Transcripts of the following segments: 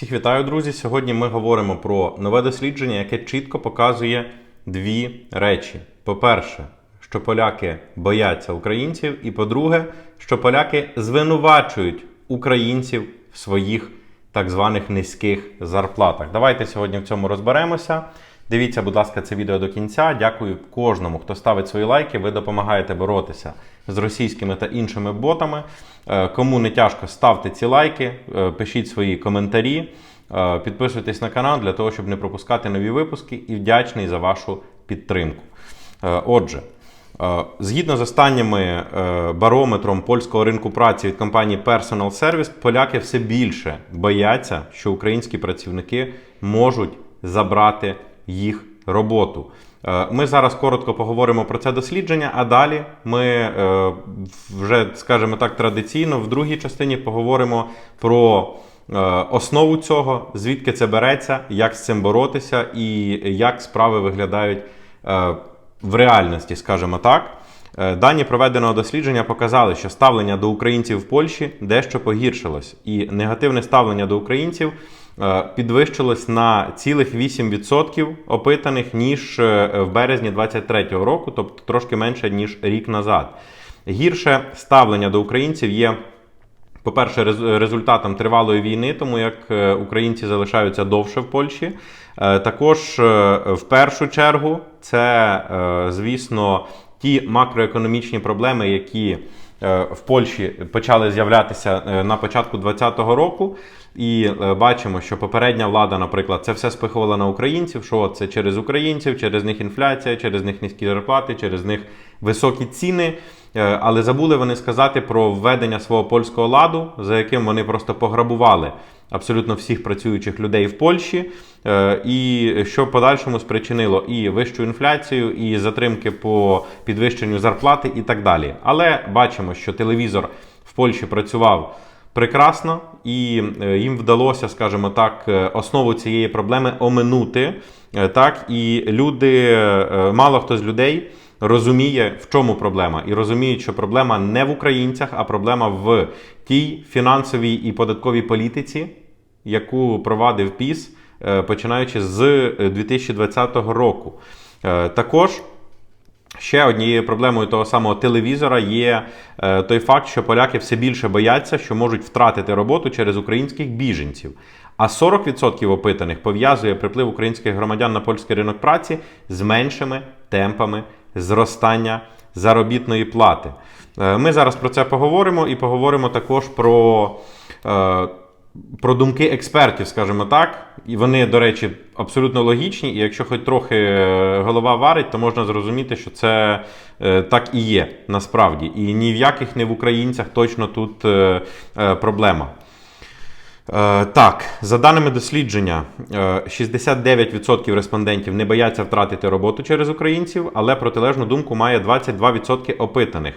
Всіх вітаю, друзі! Сьогодні ми говоримо про нове дослідження, яке чітко показує дві речі: по-перше, що поляки бояться українців, і по-друге, що поляки звинувачують українців в своїх так званих низьких зарплатах. Давайте сьогодні в цьому розберемося. Дивіться, будь ласка, це відео до кінця. Дякую кожному, хто ставить свої лайки. Ви допомагаєте боротися з російськими та іншими ботами. Е, Кому не тяжко, ставте ці лайки, е, пишіть свої коментарі, е, підписуйтесь на канал для того, щоб не пропускати нові випуски. І вдячний за вашу підтримку. Отже. Згідно з останніми барометром польського ринку праці від компанії Personal Service, поляки все більше бояться, що українські працівники можуть забрати їх роботу. Е, Ми зараз коротко поговоримо про це дослідження, а далі ми е, вже, скажімо так, традиційно в другій частині поговоримо про е, основу цього, звідки це береться, як з цим боротися і як справи виглядають в реальності, скажімо так. Дані проведеного дослідження показали, що ставлення до українців в Польщі дещо погіршилось, і негативне ставлення до українців підвищилось на цілих 8% опитаних ніж е, в березні 2023 року, тобто трошки менше ніж рік назад. Гірше ставлення до українців є. По-перше, результатом тривалої війни, тому як е, українці залишаються довше в Польщі. Е, Також е, в першу чергу це, е, звісно, ті макроекономічні проблеми, які е, в Польщі почали з'являтися е, на початку 2020 року. І е, бачимо, що попередня влада, наприклад, це все спихувала на українців. Що це через українців, через них інфляція, через них низькі зарплати, через них високі ціни. Е, Але забули вони сказати про введення свого польського ладу, за яким вони просто пограбували абсолютно всіх працюючих людей в Польщі, е, і що в подальшому спричинило і вищу інфляцію, і затримки по підвищенню зарплати, і так далі. Але бачимо, що телевізор в Польщі працював прекрасно, і е, їм вдалося, скажімо так, е, основу цієї проблеми оминути. Так, і люди, мало хто з людей розуміє, в чому проблема, і розуміють, що проблема не в українцях, а проблема в тій фінансовій і податковій політиці, яку провадив ПІС, е, починаючи з е, 2020 року. Е, Також Ще однією проблемою того самого телевізора є е, той факт, що поляки все більше бояться, що можуть втратити роботу через українських біженців. А 40% опитаних пов'язує приплив українських громадян на польський ринок праці з меншими темпами зростання заробітної плати. Е, Ми зараз про це поговоримо і поговоримо також про. Про думки експертів, скажімо так. І вони, до речі, абсолютно логічні. І якщо хоч трохи е, голова варить, то можна зрозуміти, що це е, так і є насправді. І ні в яких не в українцях точно тут е, проблема. Так, за даними дослідження, е, 69% респондентів не бояться втратити роботу через українців, але протилежну думку має 22% опитаних.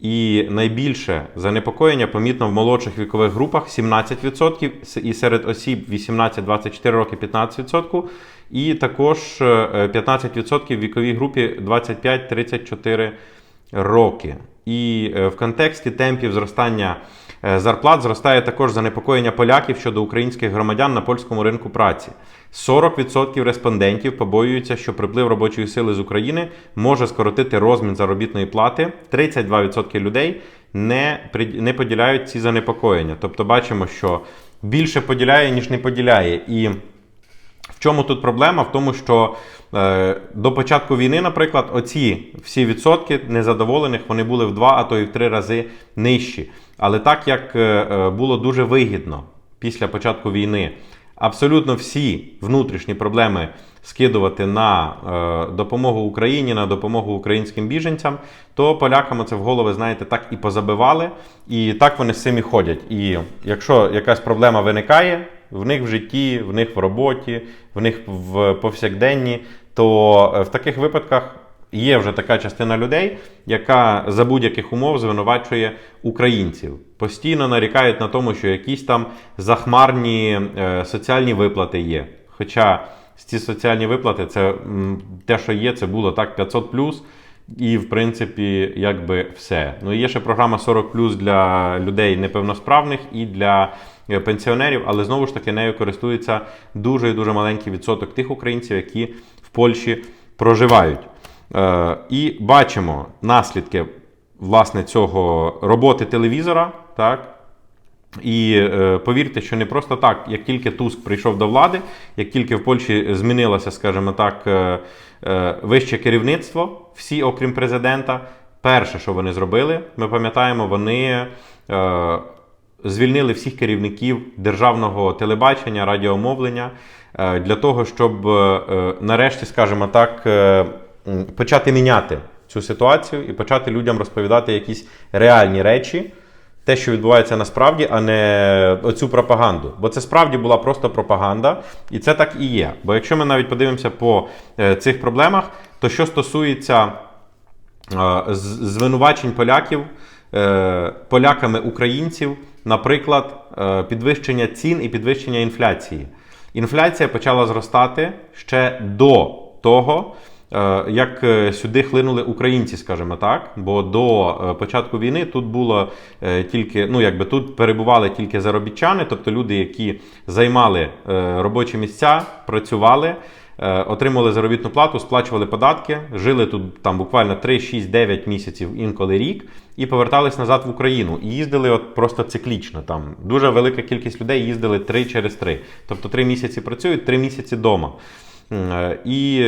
І найбільше занепокоєння помітно в молодших вікових групах 17%, і серед осіб 18-24 роки 15%, і також е, 15% в віковій групі 25-34 роки. І е, в контексті темпів зростання е, зарплат зростає також занепокоєння поляків щодо українських громадян на польському ринку праці. 40% респондентів побоюються, що приплив робочої сили з України може скоротити розмін заробітної плати. 32% людей не, не поділяють ці занепокоєння. Тобто бачимо, що більше поділяє, ніж не поділяє. І в чому тут проблема? В тому, що е, до початку війни, наприклад, оці всі відсотки незадоволених вони були в два, а то й в три рази нижчі. Але так як е, е, було дуже вигідно після початку війни абсолютно всі внутрішні проблеми скидувати на е, допомогу Україні, на допомогу українським біженцям, то полякам це в голови, знаєте, так і позабивали, і так вони з цим і ходять. І якщо якась проблема виникає, в них в житті, в них в роботі, в них в повсякденні, то е, в таких випадках є вже така частина людей, яка за будь-яких умов звинувачує українців. Постійно нарікають на тому, що якісь там захмарні е, соціальні виплати є. Хоча ці соціальні виплати, це те, що є, це було так 500 і, в принципі, якби все. Ну є ще програма 40 для людей неповносправних і для пенсіонерів, але знову ж таки нею користується дуже і дуже маленький відсоток тих українців, які в Польщі проживають. Е, і бачимо наслідки власне цього роботи телевізора. Так, і е, повірте, що не просто так, як тільки Туск прийшов до влади, як тільки в Польщі змінилося, скажімо так, е, е, вище керівництво, всі, окрім президента, перше, що вони зробили, ми пам'ятаємо, вони е, звільнили всіх керівників державного телебачення, радіомовлення е, для того, щоб е, нарешті, скажімо так, е, почати міняти цю ситуацію і почати людям розповідати якісь реальні речі те, що відбувається насправді, а не оцю пропаганду. Бо це справді була просто пропаганда, і це так і є. Бо якщо ми навіть подивимося по цих проблемах, то що стосується звинувачень поляків, поляками українців, наприклад, е, підвищення цін і підвищення інфляції. Інфляція почала зростати ще до того, е, як е, сюди хлинули українці, скажімо так. Бо до початку війни тут було тільки, ну якби тут перебували тільки заробітчани, тобто люди, які займали робочі місця, працювали. Е, Отримували заробітну плату, сплачували податки, жили тут там буквально 3, 6, 9 місяців, інколи рік, і повертались назад в Україну. І їздили от просто циклічно. Там дуже велика кількість людей їздили 3 через 3. Тобто 3 місяці працюють, 3 місяці вдома. Е, І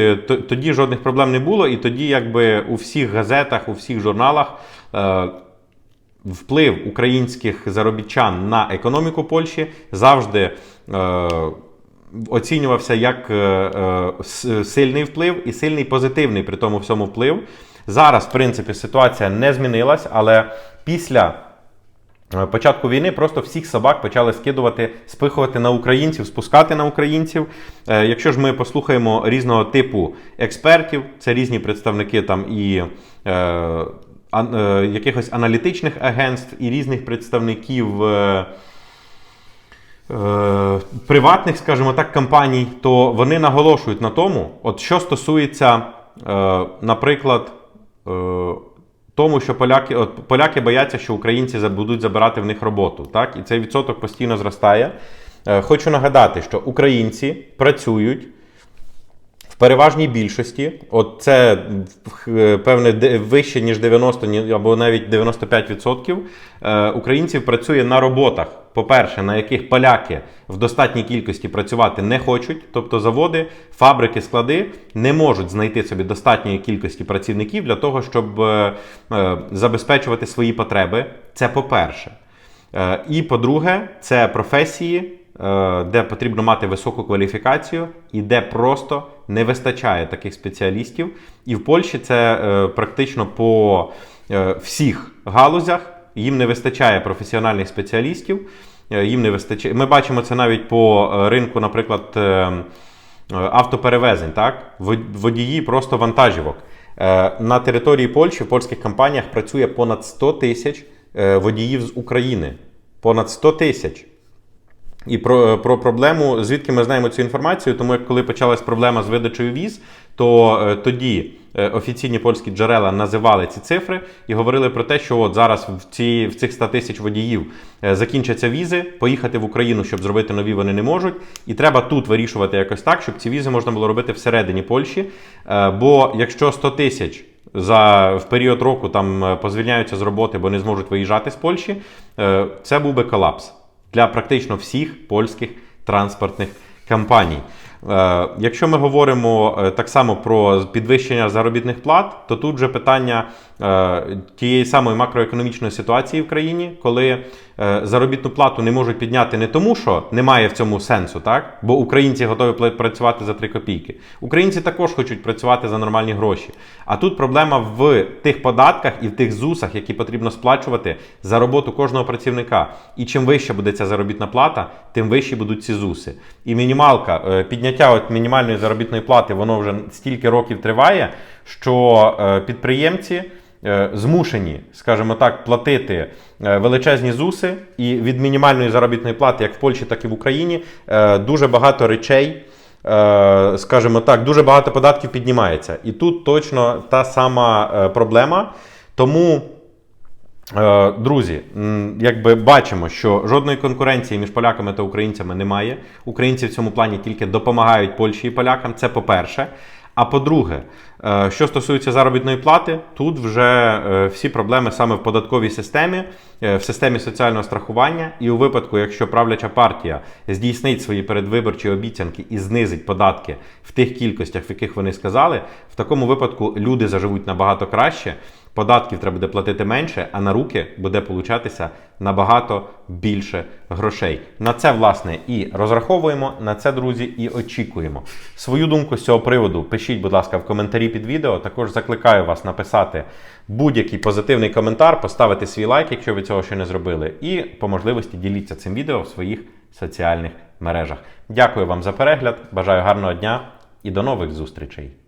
тоді жодних проблем не було, і тоді, якби у всіх газетах, у всіх журналах е, вплив українських заробітчан на економіку Польщі завжди е, оцінювався як е, е, сильний вплив і сильний позитивний при тому всьому вплив. Зараз, в принципі, ситуація не змінилась, але після Е, початку війни просто всіх собак почали скидувати, спихувати на українців, спускати на українців. Якщо ж ми послухаємо різного типу експертів, це різні представники там і якихось аналітичних агентств, і різних представників. Е, приватних, скажімо так, компаній, то вони наголошують на тому, от що стосується, е, наприклад, е, тому, що поляки, от, поляки бояться, що українці будуть забирати в них роботу. Так? І цей відсоток постійно зростає. Хочу нагадати, що українці працюють переважній більшості, от це е, певне вище, ніж 90 або навіть 95% е, українців працює на роботах. По-перше, на яких поляки в достатній кількості працювати не хочуть, тобто заводи, фабрики, склади не можуть знайти собі достатньої кількості працівників для того, щоб е, забезпечувати свої потреби. Це по-перше. І по-друге, це професії, де потрібно мати високу кваліфікацію і де просто не вистачає таких спеціалістів. І в Польщі це е, практично по е, всіх галузях. Їм не вистачає професіональних спеціалістів. е, Їм не вистачає. Ми бачимо це навіть по е, ринку, наприклад, е, е, автоперевезень. Так? Водії просто вантажівок. Е, На території Польщі в польських компаніях працює понад 100 тисяч е, водіїв з України. Понад 100 тисяч. І про, про проблему, звідки ми знаємо цю інформацію, тому як коли почалась проблема з видачею віз, то е, тоді е, офіційні польські джерела називали ці цифри і говорили про те, що от зараз в, ці, в цих 100 тисяч водіїв е, закінчаться візи, поїхати в Україну, щоб зробити нові, вони не можуть. І треба тут вирішувати якось так, щоб ці візи можна було робити всередині Польщі. Е, бо якщо 100 тисяч за в період року там е, позвільняються з роботи, бо не зможуть виїжджати з Польщі, е, це був би колапс для практично всіх польських транспортних компаній. Е, Якщо ми говоримо е, так само про підвищення заробітних плат, то тут вже питання е, тієї самої макроекономічної ситуації в країні, коли заробітну плату не можуть підняти не тому, що немає в цьому сенсу, так? бо українці готові працювати за 3 копійки. Українці також хочуть працювати за нормальні гроші. А тут проблема в тих податках і в тих ЗУСах, які потрібно сплачувати за роботу кожного працівника. І чим вища буде ця заробітна плата, тим вищі будуть ці ЗУСи. І мінімалка, е, підняття от мінімальної заробітної плати, воно вже стільки років триває, що е, підприємці. е, Змушені, скажімо так, платити е, величезні ЗУСи, і від мінімальної заробітної плати, як в Польщі, так і в Україні, дуже багато речей, скажімо так, дуже багато податків піднімається. І тут точно та сама проблема. Тому Друзі, якби бачимо, що жодної конкуренції між поляками та українцями немає. Українці в цьому плані тільки допомагають Польщі і полякам. Це по-перше. А по-друге, е, що стосується заробітної плати, тут вже е, всі проблеми саме в податковій системі, е, в системі соціального страхування. І у випадку, якщо правляча партія здійснить свої передвиборчі обіцянки і знизить податки в тих кількостях, в яких вони сказали, в такому випадку люди заживуть набагато краще. Податків треба буде платити менше, а на руки буде получатися набагато більше грошей. На це, власне, і розраховуємо, на це, друзі, і очікуємо. Свою думку з цього приводу пишіть, будь ласка, в коментарі під відео. Також закликаю вас написати будь-який позитивний коментар, поставити свій лайк, якщо ви цього ще не зробили, і по можливості діліться цим відео в своїх соціальних мережах. Дякую вам за перегляд, бажаю гарного дня і до нових зустрічей!